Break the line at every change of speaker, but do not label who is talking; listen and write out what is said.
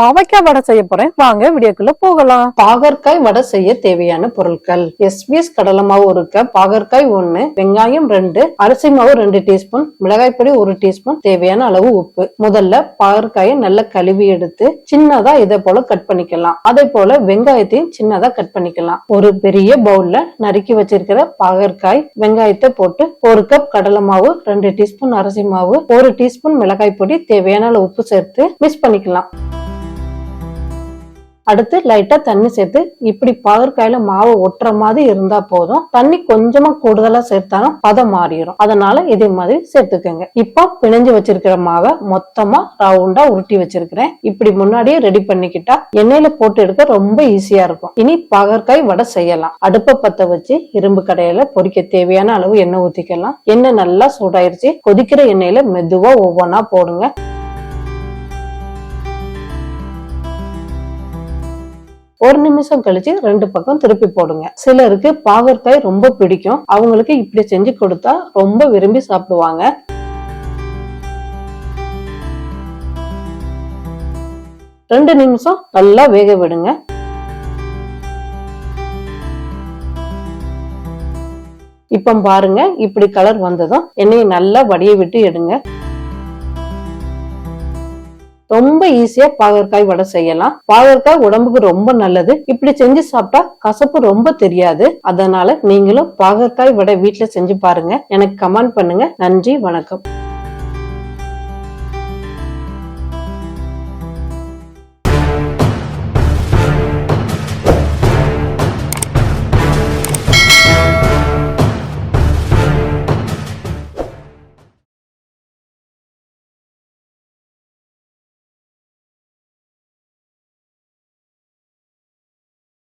பாவக்காய் வடை செய்ய போறேன். வாங்க வீடியோக்குள்ள போகலாம். பாகற்காய் வடை செய்ய தேவையான பொருட்கள். எஸ்பிஎஸ் கடலை மாவு ஒரு கப் பாகற்காய் ஒண்ணு வெங்காயம் ரெண்டு அரிசி மாவு ரெண்டு டீஸ்பூன் மிளகாய் பொடி ஒரு டீஸ்பூன் தேவையான அளவு உப்பு. முதல்ல பாகற்காயை நல்லா கழுவி எடுத்து சின்னதா இதை போல கட் பண்ணிக்கலாம். அதே போல வெங்காயத்தையும் சின்னதா கட் பண்ணிக்கலாம். ஒரு பெரிய பவுல்ல நறுக்கி வச்சிருக்கிற பாகற்காய் வெங்காயத்தை போட்டு ஒரு கப் கடலை மாவு ரெண்டு டீஸ்பூன் அரிசி மாவு ஒரு டீஸ்பூன் மிளகாய் பொடி தேவையான அளவு உப்பு சேர்த்து மிக்ஸ் பண்ணிக்கலாம். அடுத்து லைட்டா தண்ணி சேர்த்து இப்படி பகற்காயில மாவு ஒட்டுற மாதிரி இருந்தா போதும். தண்ணி கொஞ்சமா கூடுதலா சேர்த்தாலும் பதம் மாறிடும். அதனால இதே மாதிரி சேர்த்துக்கோங்க. இப்போ பிணைஞ்சு வச்சிருக்கிற மாவை மொத்தமா ரவுண்டா உருட்டி வச்சிருக்கிறேன். இப்படி முன்னாடியே ரெடி பண்ணிக்கிட்டா எண்ணெயில போட்டு எடுக்க ரொம்ப ஈஸியா இருக்கும். இனி பகற்காய் வடை செய்யலாம். அடுப்பை பத்த வச்சு இரும்பு கடையில பொரிக்க தேவையான அளவு எண்ணெய் ஊத்திக்கலாம். எண்ணெய் நல்லா சூடாயிருச்சு. கொதிக்கிற எண்ணெயில மெதுவா ஒவ்வொன்றா போடுங்க. ஒரு நிமிஷம் கழிச்சு ரெண்டு பக்கம் திருப்பி போடுங்க. சிலருக்கு பாகற்காய் ரொம்ப பிடிக்கும். அவங்களுக்கு இப்படி செஞ்சு கொடுத்தா ரொம்ப விரும்பி சாப்பிடுவாங்க. ரெண்டு நிமிஷம் நல்லா வேக விடுங்க. இப்ப பாருங்க இப்படி கலர் வந்ததும் எண்ணெயை நல்லா வடிய விட்டு எடுங்க. ரொம்ப ஈஸியா பாகற்காய் வடை செய்யலாம். பாகற்காய் உடம்புக்கு ரொம்ப நல்லது. இப்படி செஞ்சு சாப்பிட்டா கசப்பு ரொம்ப தெரியாது. அதனால நீங்களும் பாகற்காய் வடை வீட்டுல செஞ்சு பாருங்க. எனக்கு கமெண்ட் பண்ணுங்க. நன்றி வணக்கம்.